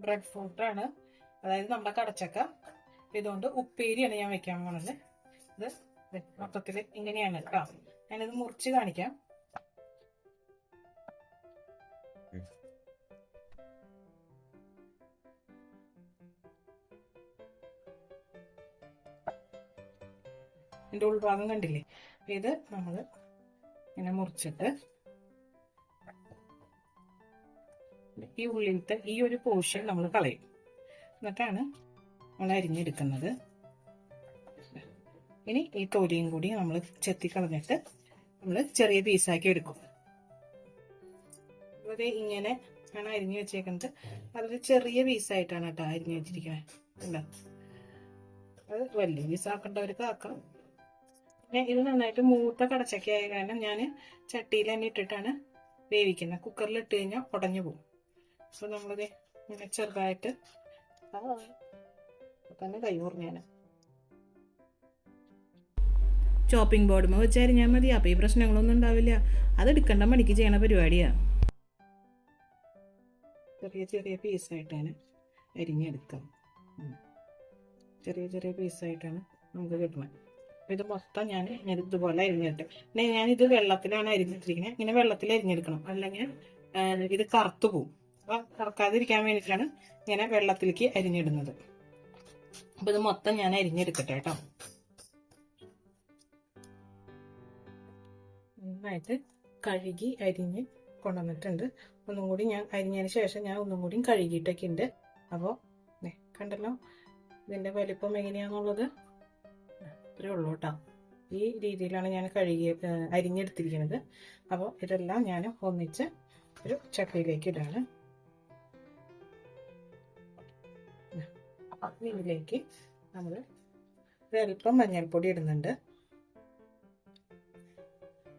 Bread ഫ്രൂട്ടാണ് അതായത് നമ്മുടെ കടച്ചക്ക. ഇതുകൊണ്ട് ഉപ്പേരിയാണ് ഞാൻ വെക്കാൻ പോണത്. ഇത് മൊത്തത്തിൽ ഇങ്ങനെയാണ് കേട്ടോ ഞാനിത് മുറിച്ച് കാണിക്കാം. ഉൾഭാഗം കണ്ടില്ലേ? ഇത് നമ്മൾ ഇങ്ങനെ മുറിച്ചിട്ട് ഈ ഉള്ളിലത്തെ ഈ ഒരു പോർഷൻ നമ്മൾ കളയും. എന്നിട്ടാണ് നമ്മൾ അരിഞ്ഞെടുക്കുന്നത്. ഇനി ഈ തൊലിയും കൂടി നമ്മൾ ചെത്തി കളഞ്ഞിട്ട് നമ്മൾ ചെറിയ പീസാക്കി എടുക്കും. അത് ഇങ്ങനെ ആണ് അരിഞ്ഞു വെച്ചേക്കുന്നത്. വളരെ ചെറിയ പീസായിട്ടാണ് കേട്ടോ അരിഞ്ഞു വെച്ചിരിക്കുന്നത് കണ്ടോ? അത് വലിയ പീസാക്കേണ്ടവർക്ക് ആക്കാം. പിന്നെ ഇത് നന്നായിട്ട് മൂത്ത കടച്ചക്ക ആയ കാരണം ഞാൻ ചട്ടിയിൽ തന്നെ ഇട്ടിട്ടാണ് വേവിക്കുന്നത്. കുക്കറിൽ ഇട്ട് കഴിഞ്ഞാൽ ഉടഞ്ഞു പോകും. അപ്പോൾ നമ്മളിത് ഇങ്ങനെ ചെറുതായിട്ട് തന്നെ കൈ മുറിഞ്ഞാണ് ചോപ്പിംഗ് ബോർഡുമ്പോൾ വെച്ച് അരിഞ്ഞാൽ മതി. അപ്പോൾ ഈ പ്രശ്നങ്ങളൊന്നും ഉണ്ടാവില്ല. അത് എടുക്കേണ്ട മണിക്ക് ചെയ്യണ പരിപാടിയാണ് ചെറിയ ചെറിയ പീസായിട്ടാണ് അരിഞ്ഞെടുക്കാം. ചെറിയ ചെറിയ പീസായിട്ടാണ് നമുക്ക് കിട്ടുന്നത് അപ്പം ഇത് മൊത്തം ഞാൻ ഇങ്ങനെ ഇതുപോലെ അരിഞ്ഞിട്ട് പിന്നെ ഞാനിത് വെള്ളത്തിലാണ് അരിഞ്ഞിട്ടിരിക്കുന്നത് ഇങ്ങനെ വെള്ളത്തിൽ അരിഞ്ഞെടുക്കണം. അല്ലെങ്കിൽ ഇത് കറുത്തു പോകും അപ്പൊ കറക്കാതിരിക്കാൻ വേണ്ടിയിട്ടാണ് ഇങ്ങനെ വെള്ളത്തിലേക്ക് അരിഞ്ഞിടുന്നത്. അപ്പൊ ഇത് മൊത്തം ഞാൻ അരിഞ്ഞെടുക്കട്ടെ കേട്ടോ. നന്നായിട്ട് കഴുകി അരിഞ്ഞ് കൊണ്ടുവന്നിട്ടുണ്ട്. ഒന്നും കൂടി ഞാൻ അരിഞ്ഞതിന് ശേഷം ഞാൻ ഒന്നും കൂടി കഴുകിയിട്ടൊക്കെ ഉണ്ട് അപ്പോൾ കണ്ടല്ലോ ഇതിന്റെ വലിപ്പം എങ്ങനെയാന്നുള്ളത്? ഇത്രയേ ഉള്ളൂ കേട്ടോ. ഈ രീതിയിലാണ് ഞാൻ കഴുകി അരിഞ്ഞെടുത്തിരിക്കുന്നത്. അപ്പോൾ ഇതെല്ലാം ഞാൻ ഒന്നിച്ച് ഒരു ചക്കയിലേക്ക് ഇടാണ്. അപ്പം ഇതിലേക്ക് നമ്മൾ ഒരല്പം മഞ്ഞൾപ്പൊടി ഇടുന്നുണ്ട്.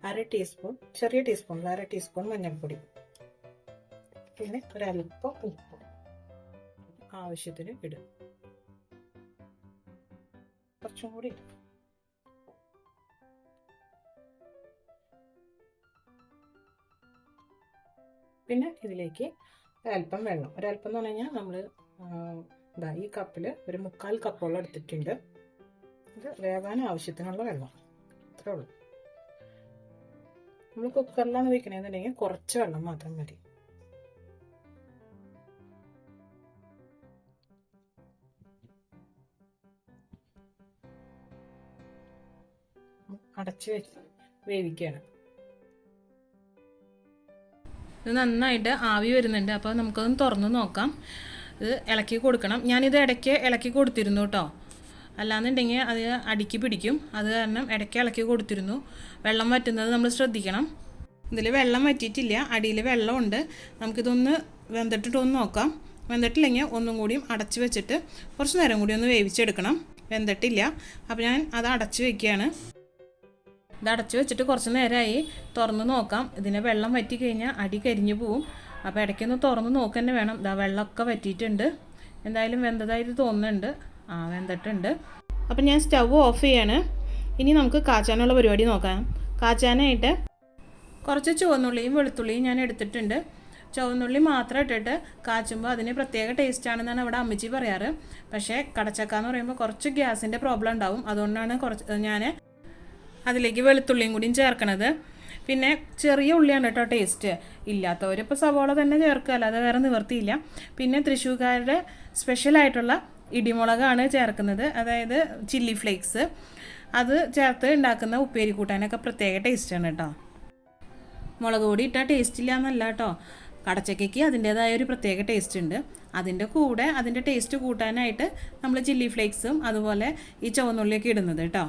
അര ടീസ്പൂൺ ചെറിയ ടീസ്പൂണിൽ അര ടീസ്പൂൺ മഞ്ഞൾപ്പൊടി. പിന്നെ ഒരല്പം ഉപ്പ് ആവശ്യത്തിന് ഇടും. കുറച്ചും കൂടി പിന്നെ ഇതിലേക്ക് ഒരല്പം വെള്ളം ഒരല്പം എന്ന് പറഞ്ഞു കഴിഞ്ഞാൽ നമ്മൾ ഇതാ ഈ കപ്പിൽ ഒരു മുക്കാൽ കപ്പോളം എടുത്തിട്ടുണ്ട്. ഇത് വേവാൻ ആവശ്യത്തിനുള്ള വെള്ളം. അത്രേ ഉള്ളൂ. നമ്മൾ കുക്കറിലാണ് വെക്കണമെന്നുണ്ടെങ്കിൽ കുറച്ച് വെള്ളം മാത്രം മതി. അടച്ച് വെച്ച് വേവിക്കുകയാണ് ഇത് നന്നായിട്ട് ആവി വരുന്നുണ്ട്. അപ്പോൾ നമുക്കതൊന്ന് തുറന്നു നോക്കാം. ഇത് ഇളക്കി കൊടുക്കണം. ഞാനിത് ഇടയ്ക്ക് ഇളക്കി കൊടുത്തിരുന്നു കേട്ടോ. അല്ലാന്നുണ്ടെങ്കിൽ അത് അടിക്ക് പിടിക്കും. അത് കാരണം ഇടയ്ക്ക് ഇളക്കി കൊടുത്തിരുന്നു. വെള്ളം വറ്റുന്നത് നമ്മൾ ശ്രദ്ധിക്കണം. ഇതിൽ വെള്ളം വറ്റിയിട്ടില്ല. അടിയിൽ വെള്ളമുണ്ട്. നമുക്കിതൊന്ന് വെന്തിട്ടിട്ടൊന്ന് നോക്കാം. വെന്തിട്ടില്ലെങ്കിൽ ഒന്നും കൂടിയും അടച്ച് വെച്ചിട്ട് കുറച്ച് നേരം കൂടി ഒന്ന് വേവിച്ചെടുക്കണം. വെന്തിട്ടില്ല. അപ്പോൾ ഞാൻ അത് അടച്ച് വെക്കുകയാണ്. ഇത് അടച്ചു വെച്ചിട്ട് കുറച്ച് നേരമായി തുറന്ന് നോക്കാം. ഇതിനെ വെള്ളം വറ്റി കഴിഞ്ഞാൽ അടി കരിഞ്ഞു പോവും. അപ്പോൾ ഇടയ്ക്കൊന്ന് തുറന്ന് നോക്കുക വേണം. ഇതാ വെള്ളമൊക്കെ വറ്റിയിട്ടുണ്ട്. എന്തായാലും വെന്തതായിട്ട് തോന്നുന്നുണ്ട്. ആ വെന്തിട്ടുണ്ട്. അപ്പം ഞാൻ സ്റ്റവ് ഓഫ് ചെയ്യാണ്. ഇനി നമുക്ക് കാച്ചാനുള്ള പരിപാടി നോക്കാം. കാച്ചാനായിട്ട് കുറച്ച് ചുവന്നുള്ളിയും വെളുത്തുള്ളിയും ഞാൻ എടുത്തിട്ടുണ്ട്. ചുവന്നുള്ളി മാത്രം ഇട്ടിട്ട് കാച്ചുമ്പോൾ അതിന് പ്രത്യേക ടേസ്റ്റ് ആണെന്നാണ് അവിടെ അമ്മച്ചി പറയാറ്. പക്ഷേ കടച്ചക്ക എന്ന് പറയുമ്പോൾ കുറച്ച് ഗ്യാസിന്റെ പ്രോബ്ലം ഉണ്ടാവും. അതുകൊണ്ടാണ് കുറച്ച് ഞാൻ അതിലേക്ക് വെളുത്തുള്ളിയും കൂടിയും ചേർക്കണത്. പിന്നെ ചെറിയ ഉള്ളിയാണ് കേട്ടോ ടേസ്റ്റ്. ഇല്ലാത്തവർ ഇപ്പോൾ സവോള തന്നെ ചേർക്കുക അല്ലാതെ വേറെ നിവർത്തിയില്ല. പിന്നെ തൃശ്ശൂർക്കാരുടെ സ്പെഷ്യലായിട്ടുള്ള ഇടിമുളകാണ് ചേർക്കുന്നത്. അതായത് ചില്ലി ഫ്ലേക്സ് അത് ചേർത്ത് ഉണ്ടാക്കുന്ന ഉപ്പേരി കൂട്ടാനൊക്കെ പ്രത്യേക ടേസ്റ്റാണ് കേട്ടോ. മുളക് പൊടി ഇട്ടാൽ ടേസ്റ്റ് ഇല്ല എന്നല്ല കേട്ടോ. കടച്ചക്കയ്ക്ക് അതിന്റേതായ ഒരു പ്രത്യേക ടേസ്റ്റ് ഉണ്ട്. അതിന്റെ കൂടെ അതിന്റെ ടേസ്റ്റ് കൂട്ടാനായിട്ട് നമ്മൾ ചില്ലി ഫ്ലേക്സും അതുപോലെ ഈ ചുവന്നുള്ളിയൊക്കെ ഇടുന്നത് കേട്ടോ.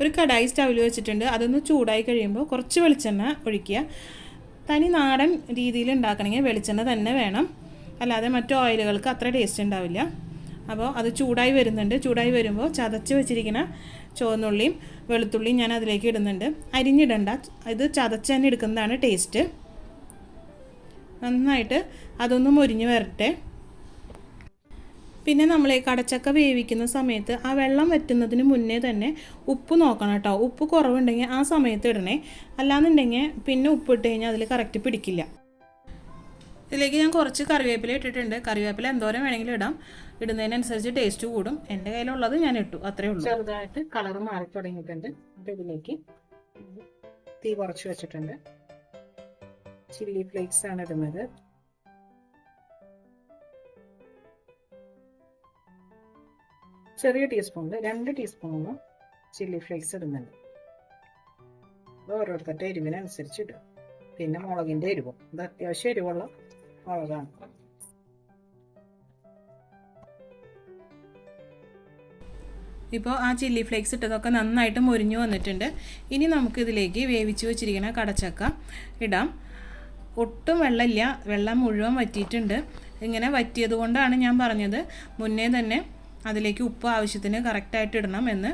ഒരു കടായി സ്റ്റൗവിൽ വെച്ചിട്ടുണ്ട്. അതൊന്ന് ചൂടായി കഴിയുമ്പോൾ കുറച്ച് വെളിച്ചെണ്ണ ഒഴിക്കുക. തനി നാടൻ രീതിയിൽ ഉണ്ടാക്കണമെങ്കിൽ വെളിച്ചെണ്ണ തന്നെ വേണം. അല്ലാതെ മറ്റു ഓയിലുകൾക്ക് അത്ര ടേസ്റ്റ് ഉണ്ടാവില്ല. അപ്പോൾ അത് ചൂടായി വരുന്നുണ്ട്. ചൂടായി വരുമ്പോൾ ചതച്ച് വെച്ചിരിക്കുന്ന ചുവന്നുള്ളിയും വെളുത്തുള്ളിയും ഞാൻ അതിലേക്ക് ഇടുന്നുണ്ട്. അരിഞ്ഞിടണ്ട. ഇത് ചതച്ച് തന്നെ എടുക്കുന്നതാണ് ടേസ്റ്റ്. നന്നായിട്ട് അതൊന്നും മുരിഞ്ഞ് വരട്ടെ. പിന്നെ നമ്മൾ ഈ കടച്ചക്ക വേവിക്കുന്ന സമയത്ത് ആ വെള്ളം വറ്റുന്നതിന് മുന്നേ തന്നെ ഉപ്പ് നോക്കണം കേട്ടോ. ഉപ്പ് കുറവുണ്ടെങ്കിൽ ആ സമയത്ത് ഇടണേ. അല്ലാന്നുണ്ടെങ്കിൽ പിന്നെ ഉപ്പ് ഇട്ട് കഴിഞ്ഞാൽ അതിൽ കറക്റ്റ് പിടിക്കില്ല. ഇതിലേക്ക് ഞാൻ കുറച്ച് കറിവേപ്പില ഇട്ടിട്ടുണ്ട്. കറിവേപ്പില എന്തോരം വേണമെങ്കിലും ഇടാം. ഇടുന്നതിനനുസരിച്ച് ടേസ്റ്റ് കൂടും. എന്റെ കയ്യിലുള്ളത് ഞാൻ ഇട്ടു. അത്രേ ഉള്ളൂ. ചെറുതായിട്ട് കളർ മാറി തുടങ്ങിയിട്ടുണ്ട്. ഇതിലേക്ക് തീ കുറച്ച് വെച്ചിട്ടുണ്ട്. ചില്ലി ഫ്ലേക്സ് ആണ് ഇടുന്നത്. ചെറിയ ടീസ്പൂണിൽ രണ്ട് ടീസ്പൂണോളം ചില്ലി ഫ്ലേക്സ് ഇടുന്നുണ്ട്. അത് ഓരോരുത്തരുടെ എരിവിനനുസരിച്ച് ഇടും പിന്നെ മുളകിന്റെ എരിവും. ഇത് അത്യാവശ്യം എരിവുള്ള മുളകാണ്. ഇപ്പോൾ ആ ചില്ലി ഫ്ലേക്സ് ഇട്ടതൊക്കെ നന്നായിട്ട് മുരിഞ്ഞു വന്നിട്ടുണ്ട്. ഇനി നമുക്കിതിലേക്ക് വേവിച്ച് വെച്ചിരിക്കുന്ന കടച്ചക്ക ഇടാം. ഒട്ടും വെള്ളമില്ല. വെള്ളം മുഴുവൻ വറ്റിയിട്ടുണ്ട്. ഇങ്ങനെ വറ്റിയത് കൊണ്ടാണ് ഞാൻ പറഞ്ഞത്. മുന്നേ തന്നെ അതിലേക്ക് ഉപ്പ് ആവശ്യത്തിന് കറക്റ്റായിട്ട് ഇടണം എന്ന്.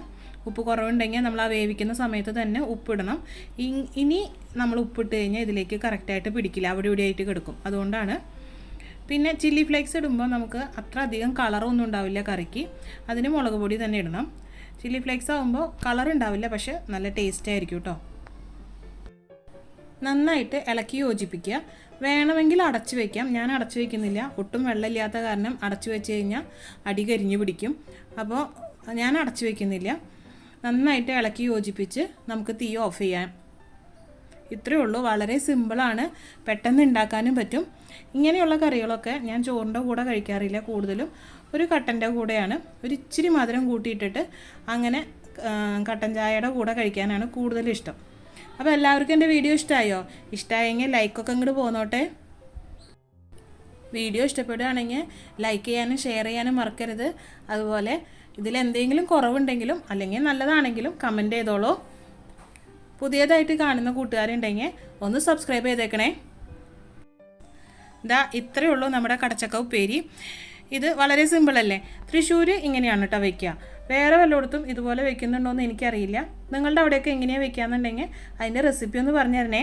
ഉപ്പ് കുറവുണ്ടെങ്കിൽ നമ്മൾ ആ വേവിക്കുന്ന സമയത്ത് തന്നെ ഉപ്പിടണം ഇനി നമ്മൾ ഉപ്പിട്ട് കഴിഞ്ഞാൽ ഇതിലേക്ക് കറക്റ്റായിട്ട് പിടിക്കില്ല. അവിടെ ഇവിടെ ആയിട്ട് കിടക്കും. അതുകൊണ്ടാണ്. പിന്നെ ചില്ലി ഫ്ലേക്സ് ഇടുമ്പോൾ നമുക്ക് അത്ര അധികം കളറൊന്നും ഉണ്ടാവില്ല കറിക്ക്. അതിന് മുളക് പൊടി തന്നെ ഇടണം. ചില്ലി ഫ്ലേക്സ് ആകുമ്പോൾ കളർ ഉണ്ടാവില്ല പക്ഷെ നല്ല ടേസ്റ്റ് ആയിരിക്കും കേട്ടോ നന്നായിട്ട് ഇളക്കി യോജിപ്പിക്കുക. വേണമെങ്കിൽ അടച്ചു വയ്ക്കാം ഞാൻ അടച്ചു വയ്ക്കുന്നില്ല ഒട്ടും വെള്ളമില്ലാത്ത കാരണം അടച്ചു വെച്ച് കഴിഞ്ഞാൽ അടി കരിഞ്ഞു പിടിക്കും. അപ്പോൾ ഞാൻ അടച്ചു വയ്ക്കുന്നില്ല നന്നായിട്ട് ഇളക്കി യോജിപ്പിച്ച് നമുക്ക് തീ ഓഫ് ചെയ്യാം. ഇത്രയേ ഉള്ളൂ. വളരെ സിമ്പിളാണ് പെട്ടെന്ന് ഉണ്ടാക്കാനും പറ്റും. ഇങ്ങനെയുള്ള കറികളൊക്കെ ഞാൻ ചോറിന്റെ കൂടെ കഴിക്കാറില്ല കൂടുതലും. ഒരു കട്ടന്റെ കൂടെയാണ്. ഒരു ഇച്ചിരി മധുരം കൂട്ടിയിട്ടിട്ട് അങ്ങനെ കട്ടൻ ചായയുടെ കൂടെ കഴിക്കാനാണ് കൂടുതൽ ഇഷ്ടം. അപ്പോൾ എല്ലാവർക്കും എന്റെ വീഡിയോ ഇഷ്ടമായോ ഇഷ്ടമായെങ്കിൽ ലൈക്കൊക്കെ ഇങ്ങോട്ട് പോന്നോട്ടെ. വീഡിയോ ഇഷ്ടപ്പെടുകയാണെങ്കിൽ ലൈക്ക് ചെയ്യാനും ഷെയർ ചെയ്യാനും മറക്കരുത്. അതുപോലെ ഇതിലെന്തെങ്കിലും കുറവുണ്ടെങ്കിലും അല്ലെങ്കിൽ നല്ലതാണെങ്കിലും കമന്റ് ചെയ്തോളൂ. പുതിയതായിട്ട് കാണുന്ന കൂട്ടുകാരുണ്ടെങ്കിൽ ഒന്ന് സബ്സ്ക്രൈബ് ചെയ്തേക്കണേ. ഇതാ ഇത്രയേ ഉള്ളൂ നമ്മുടെ കടച്ചക്ക ഉപ്പേരി. ഇത് വളരെ സിമ്പിൾ അല്ലേ? തൃശ്ശൂർ ഇങ്ങനെയാണ് കേട്ടോ വയ്ക്കുക വേറെ വല്ലയിടത്തും ഇതുപോലെ വെക്കുന്നുണ്ടോ എന്ന് എനിക്കറിയില്ല. നിങ്ങളുടെ അവിടെയൊക്കെ എങ്ങനെയാണ് വെക്കാന്നുണ്ടെങ്കിൽ അതിന്റെ റെസിപ്പി ഒന്ന് പറഞ്ഞു തരണേ.